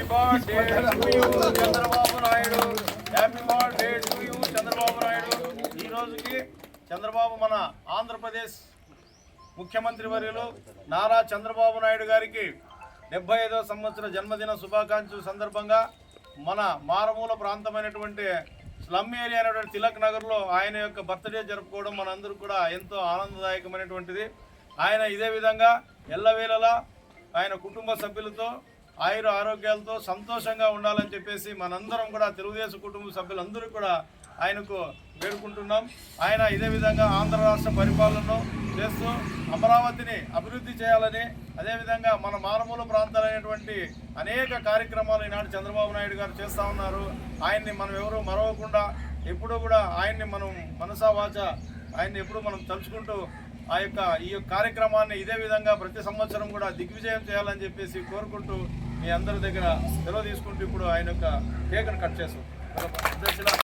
Happy birthday to you Chandrababu Naidu happy birthday to you Chandrababu Naidu ఈ రోజుకి చంద్రబాబు మన ఆంధ్రప్రదేశ్ ముఖ్యమంత్రి వర్యులు నారా చంద్రబాబు నాయుడు గారికి డెబ్బై ఐదవ సంవత్సర జన్మదిన శుభాకాంక్షల సందర్భంగా మన మారుమూల ప్రాంతమైనటువంటి స్లమ్ ఏరియా అయినటువంటి తిలక్ నగర్లో ఆయన యొక్క బర్త్డే జరుపుకోవడం మనందరూ కూడా ఎంతో ఆనందదాయకమైనటువంటిది. ఆయన ఇదే విధంగా ఎల్లవేళలా ఆయన కుటుంబ సభ్యులతో ఆయుర ఆరోగ్యాలతో సంతోషంగా ఉండాలని చెప్పేసి మనందరం కూడా తెలుగుదేశం కుటుంబ సభ్యులందరూ కూడా ఆయనకు వేడుకుంటున్నాం. ఆయన ఇదే విధంగా ఆంధ్ర రాష్ట్ర పరిపాలనను చేస్తూ అమరావతిని అభివృద్ధి చేయాలని అదేవిధంగా మన మారుమూల ప్రాంతాలైనటువంటి అనేక కార్యక్రమాలు ఈనాడు చంద్రబాబు నాయుడు గారు చేస్తూ ఉన్నారు. ఆయన్ని మనం ఎవరూ మరవకుండా ఎప్పుడూ కూడా ఆయన్ని మనం మనసా వాచ ఆయన్ని ఎప్పుడు మనం తలుచుకుంటూ ఆ యొక్క ఈ యొక్క కార్యక్రమాన్ని ఇదే విధంగా ప్రతి సంవత్సరం కూడా దిగ్విజయం చేయాలని చెప్పేసి కోరుకుంటూ మీ అందరి దగ్గర సెలవు తీసుకుంటూ ఇప్పుడు ఆయన యొక్క కేక్ను కట్ చేస్తాం.